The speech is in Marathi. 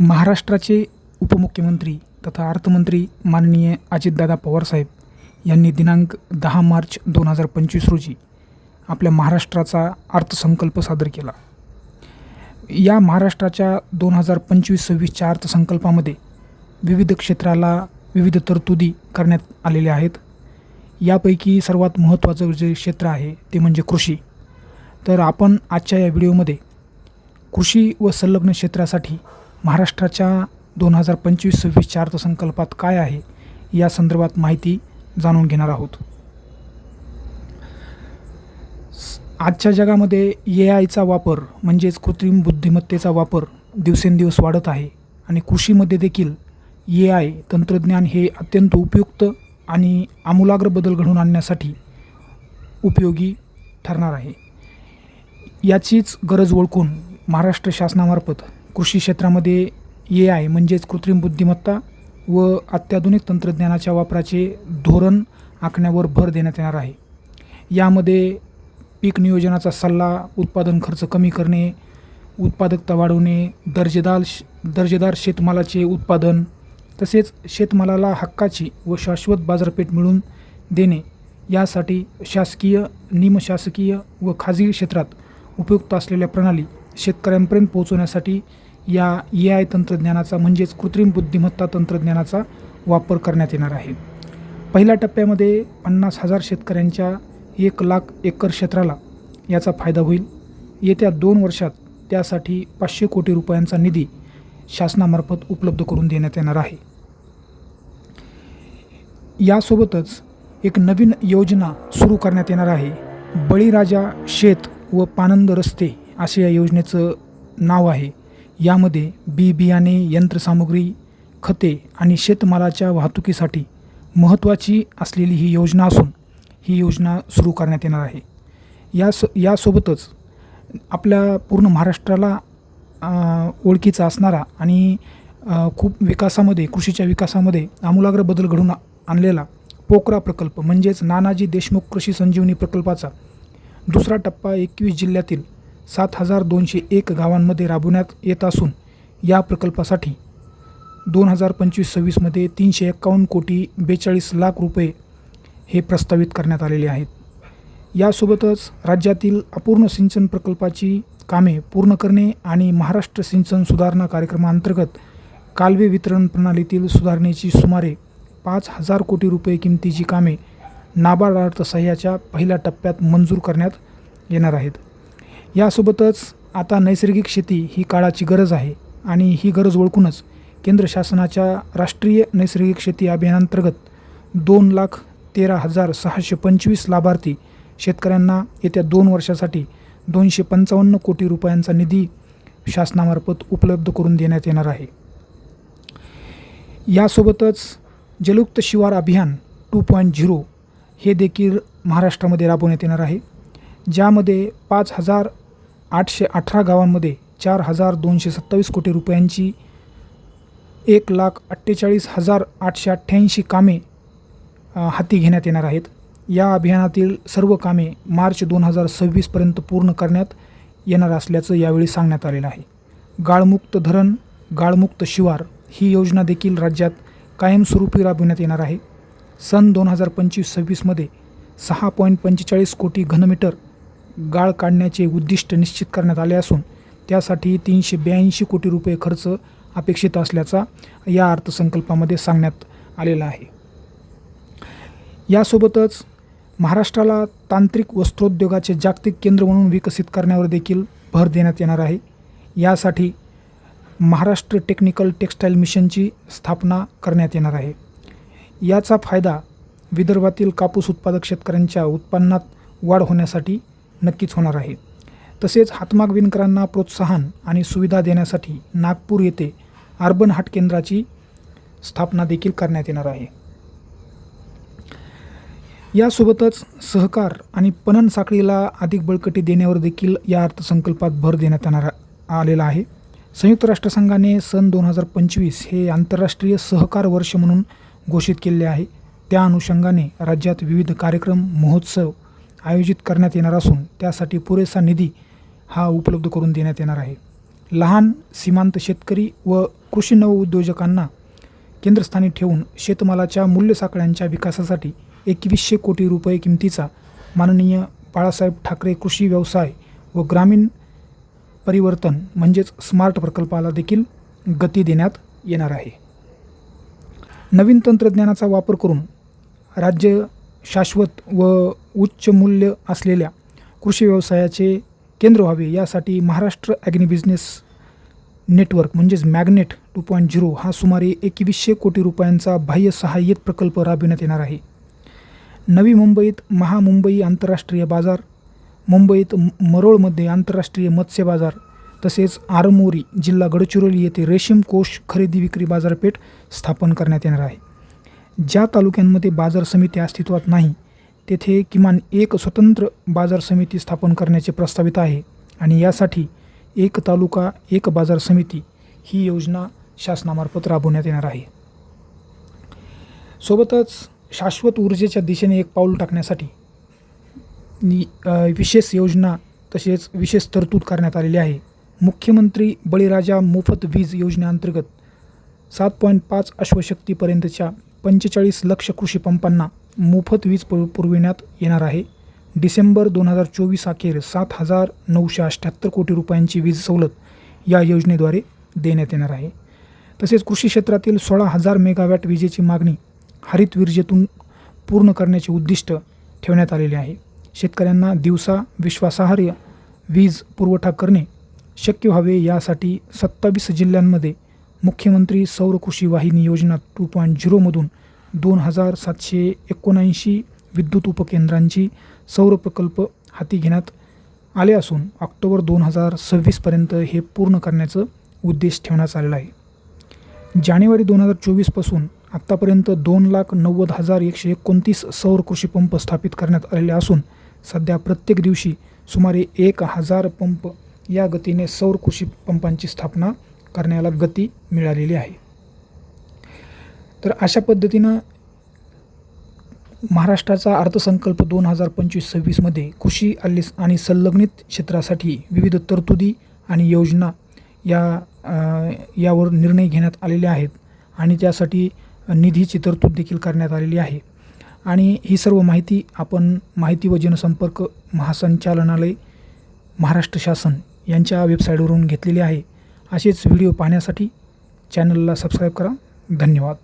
महाराष्ट्राचे उपमुख्यमंत्री तथा अर्थमंत्री माननीय अजितदादा पवारसाहेब यांनी दिनांक दहा मार्च दोन हजार पंचवीस रोजी आपल्या महाराष्ट्राचा अर्थसंकल्प सादर केला. या महाराष्ट्राच्या दोन हजार पंचवीस सव्वीसच्या अर्थसंकल्पामध्ये विविध क्षेत्राला विविध तरतुदी करण्यात आलेल्या आहेत. यापैकी सर्वात महत्त्वाचं जे क्षेत्र आहे ते म्हणजे कृषी. तर आपण आजच्या या व्हिडिओमध्ये कृषी व संलग्न क्षेत्रासाठी महाराष्ट्राच्या दोन हजार पंचवीस सव्वीसच्या अर्थसंकल्पात काय आहे या संदर्भात माहिती जाणून घेणार आहोत. स- आजच्या जगामध्ये ए आयचा वापर म्हणजेच कृत्रिम बुद्धिमत्तेचा वापर दिवसेंदिवस वाढत आहे आणि कृषीमध्ये देखील ए आय तंत्रज्ञान हे अत्यंत उपयुक्त आणि आमूलाग्र बदल घडवून आणण्यासाठी उपयोगी ठरणार आहे. याचीच गरज ओळखून महाराष्ट्र शासनामार्फत कृषी क्षेत्रामध्ये ए आय म्हणजेच कृत्रिम बुद्धिमत्ता व अत्याधुनिक तंत्रज्ञानाच्या वापराचे धोरण आखण्यावर भर देण्यात येणार आहे. यामध्ये पीक नियोजनाचा सल्ला उत्पादन खर्च कमी करणे उत्पादकता वाढवणे दर्जेदार श दर्जेदार शेतमालाचे उत्पादन तसेच शेतमालाला हक्काची व शाश्वत बाजारपेठ मिळवून देणे यासाठी शासकीय निमशासकीय व खाजगी क्षेत्रात उपयुक्त असलेल्या प्रणाली शेतकऱ्यांपर्यंत पोहोचवण्यासाठी या ए आय तंत्रज्ञानाचा म्हणजेच कृत्रिम बुद्धिमत्ता तंत्रज्ञानाचा वापर करण्यात येणार आहे. पहिल्या टप्प्यामध्ये पन्नास हजार शेतकऱ्यांच्या एक लाख एकर क्षेत्राला याचा फायदा होईल. येत्या दोन वर्षात त्यासाठी पाचशे कोटी रुपयांचा निधी शासनामार्फत उपलब्ध करून देण्यात येणार आहे. यासोबतच एक नवीन योजना सुरू करण्यात येणार आहे. बळीराजा शेत व पानंद रस्ते असे या योजनेचं नाव आहे. यामध्ये बी बियाणे यंत्रसामुग्री खते आणि शेतमालाच्या वाहतुकीसाठी महत्त्वाची असलेली ही योजना असून ही योजना सुरू करण्यात येणार आहे. या स यासोबतच आपल्या पूर्ण महाराष्ट्राला ओळखीचा असणारा आणि खूप विकासामध्ये कृषीच्या विकासामध्ये आमूलाग्र बदल घडून आणलेला पोकरा प्रकल्प म्हणजेच नानाजी देशमुख कृषी संजीवनी प्रकल्पाचा दुसरा टप्पा एकवीस जिल्ह्यातील सात हजार दोनशे एक गावांमध्ये राबवण्यात येत असून या प्रकल्पासाठी दोन हजार पंचवीस सव्वीसमध्ये तीनशे एक्कावन्न कोटी बेचाळीस लाख रुपये हे प्रस्तावित करण्यात आलेले आहेत. यासोबतच राज्यातील अपूर्ण सिंचन प्रकल्पाची कामे पूर्ण करणे आणि महाराष्ट्र सिंचन सुधारणा कार्यक्रमाअंतर्गत कालवे वितरण प्रणालीतील सुधारणेची सुमारे पाच हजार कोटी रुपये किमतीची कामे नाबार्ड अर्थसहाय्याच्या पहिल्या टप्प्यात मंजूर करण्यात येणार आहेत. यासोबतच आता नैसर्गिक शेती ही काळाची गरज आहे आणि ही गरज ओळखूनच केंद्र शासनाच्या राष्ट्रीय नैसर्गिक शेती अभियानांतर्गत दोन लाख तेरा हजार सहाशे पंचवीस लाभार्थी शेतकऱ्यांना येत्या दोन वर्षासाठी दोनशे पंचावन्न कोटी रुपयांचा निधी शासनामार्फत उपलब्ध करून देण्यात येणार आहे. यासोबतच जलयुक्त शिवार अभियान टू पॉईंट झिरो हे देखील महाराष्ट्रामध्ये राबवण्यात येणार आहे ज्यामध्ये पाच हजार आठशे अठरा गावांमध्ये चार हजार दोनशे सत्तावीस कोटी रुपयांची एक लाख अठ्ठेचाळीस हजार आठशे अठ्ठ्याऐंशी कामे हाती घेण्यात येणार आहेत. या अभियानातील सर्व कामे मार्च दोन हजार सव्वीसपर्यंत पूर्ण करण्यात येणार असल्याचं यावेळी सांगण्यात आलेलं आहे. गाळमुक्त धरण गाळमुक्त शिवार ही योजना देखील राज्यात कायमस्वरूपी राबविण्यात येणार आहे. सन दोन हजार पंचवीस सव्वीसमध्ये सहा पॉईंट पंचेचाळीस कोटी घनमीटर गाळ काढण्याचे उद्दिष्ट निश्चित करण्यात आले असून त्यासाठी तीनशे ब्याऐंशी कोटी रुपये खर्च अपेक्षित असल्याचा या अर्थसंकल्पामध्ये सांगण्यात आलेला आहे. यासोबतच महाराष्ट्राला तांत्रिक वस्त्रोद्योगाचे जागतिक केंद्र म्हणून विकसित करण्यावर देखील भर देण्यात येणार आहे. यासाठी महाराष्ट्र टेक्निकल टेक्स्टाईल मिशनची स्थापना करण्यात येणार आहे. याचा फायदा विदर्भातील कापूस उत्पादक शेतकऱ्यांच्या उत्पन्नात वाढ होण्यासाठी नक्कीच होणार आहे. तसेच हातमाग विणकरांना प्रोत्साहन आणि सुविधा देण्यासाठी नागपूर येथे अर्बन हाट केंद्राची स्थापना देखील करण्यात येणार आहे. यासोबतच सहकार आणि पणन साखळीला अधिक बळकटी देण्यावर देखील या अर्थसंकल्पात भर देण्यात येणार आलेला आहे. संयुक्त राष्ट्रसंघाने सन दोन हजार पंचवीस हे आंतरराष्ट्रीय सहकार वर्ष म्हणून घोषित केले आहे. त्या अनुषंगाने राज्यात विविध कार्यक्रम महोत्सव आयोजित करण्यात येणार असून त्यासाठी पुरेसा निधी हा उपलब्ध करून देण्यात येणार आहे. लहान सीमांत शेतकरी व कृषी नवउद्योजकांना केंद्रस्थानी ठेवून शेतमालाच्या मूल्य साखळ्यांच्या विकासासाठी एकवीसशे कोटी रुपये किमतीचा माननीय बाळासाहेब ठाकरे कृषी व्यवसाय व ग्रामीण परिवर्तन म्हणजेच स्मार्ट प्रकल्पाला देखील गती देण्यात येणार आहे. नवीन तंत्रज्ञानाचा वापर करून राज्य शाश्वत व उच्च मूल्य असलेल्या कृषी व्यवसायाचे केंद्र व्हावे यासाठी महाराष्ट्र ॲग्नी बिझनेस नेटवर्क म्हणजेच मॅग्नेट टू पॉईंट झिरो हा सुमारे एकवीसशे कोटी रुपयांचा बाह्य सहाय्यित प्रकल्प राबविण्यात येणार आहे. नवी मुंबईत महामुंबई आंतरराष्ट्रीय बाजार मुंबईत म- मरोळमध्ये आंतरराष्ट्रीय मत्स्य बाजार तसेच आरमोरी जिल्हा गडचिरोली येथे रेशीम कोष खरेदी विक्री बाजारपेठ स्थापन करण्यात येणार आहे. ज्या तालुक्यांमध्ये बाजार समिती अस्तित्वात नाही तेथे किमान एक स्वतंत्र बाजार समिती स्थापन करण्याचे प्रस्तावित आहे आणि यासाठी एक तालुका एक बाजार समिती ही योजना शासनामार्फत राबवण्यात येणार आहे. सोबतच शाश्वत ऊर्जेच्या दिशेने एक पाऊल टाकण्यासाठी विशेष योजना तसेच विशेष तरतूद करण्यात आलेली आहे. मुख्यमंत्री बळीराजा मोफत वीज योजनेअंतर्गत सात पॉईंट पाच अश्वशक्तीपर्यंतच्या पंचेचाळीस लक्ष कृषीपंपांना मोफत वीज पुर पुरविण्यात येणार आहे. डिसेंबर दोन हजार चोवीस अखेर सात हजार नऊशे अठ्ठ्याहत्तर कोटी रुपयांची वीज सवलत या योजनेद्वारे देण्यात येणार आहे. तसेच कृषी क्षेत्रातील सोळा हजार मेगावॅट विजेची मागणी हरित वीर्जेतून पूर्ण करण्याचे उद्दिष्ट ठेवण्यात आलेले आहे. शेतकऱ्यांना दिवसा विश्वासार्ह वीज पुरवठा करणे शक्य व्हावे यासाठी सत्तावीस जिल्ह्यांमध्ये मुख्यमंत्री सौर कृषी वाहिनी योजना टू पॉईंट झिरोमधून दोन हजार सातशे एकोणऐंशी विद्युत उपकेंद्रांची सौर प्रकल्प हाती घेण्यात आले असून ऑक्टोबर दोन हजार सव्वीसपर्यंत हे पूर्ण करण्याचं उद्देश ठेवण्यात आलेला आहे. जानेवारी दोन हजार चोवीसपासून आत्तापर्यंत दोन लाख नव्वद हजार एकशे एकोणतीस सौर कृषी पंप स्थापित करण्यात आलेले असून सध्या प्रत्येक दिवशी सुमारे एक हजार पंप या गतीने सौर कृषी पंपांची स्थापना करण्याला गती मिळालेली आहे. तर अशा पद्धतीनं महाराष्ट्राचा अर्थसंकल्प दोन हजार पंचवीस सव्वीसमध्ये कृषी आली आणि संलग्नित क्षेत्रासाठी विविध तरतुदी आणि योजना या यावर निर्णय घेण्यात आलेले आहेत आणि त्यासाठी निधीची तरतूद देखील करण्यात आलेली आहे. आणि ही सर्व माहिती आपण माहिती व जनसंपर्क महासंचालनालय महाराष्ट्र शासन यांच्या वेबसाईटवरून घेतलेली आहे. असेच व्हिडिओ पाहण्यासाठी चॅनलला सबस्क्राईब करा. धन्यवाद.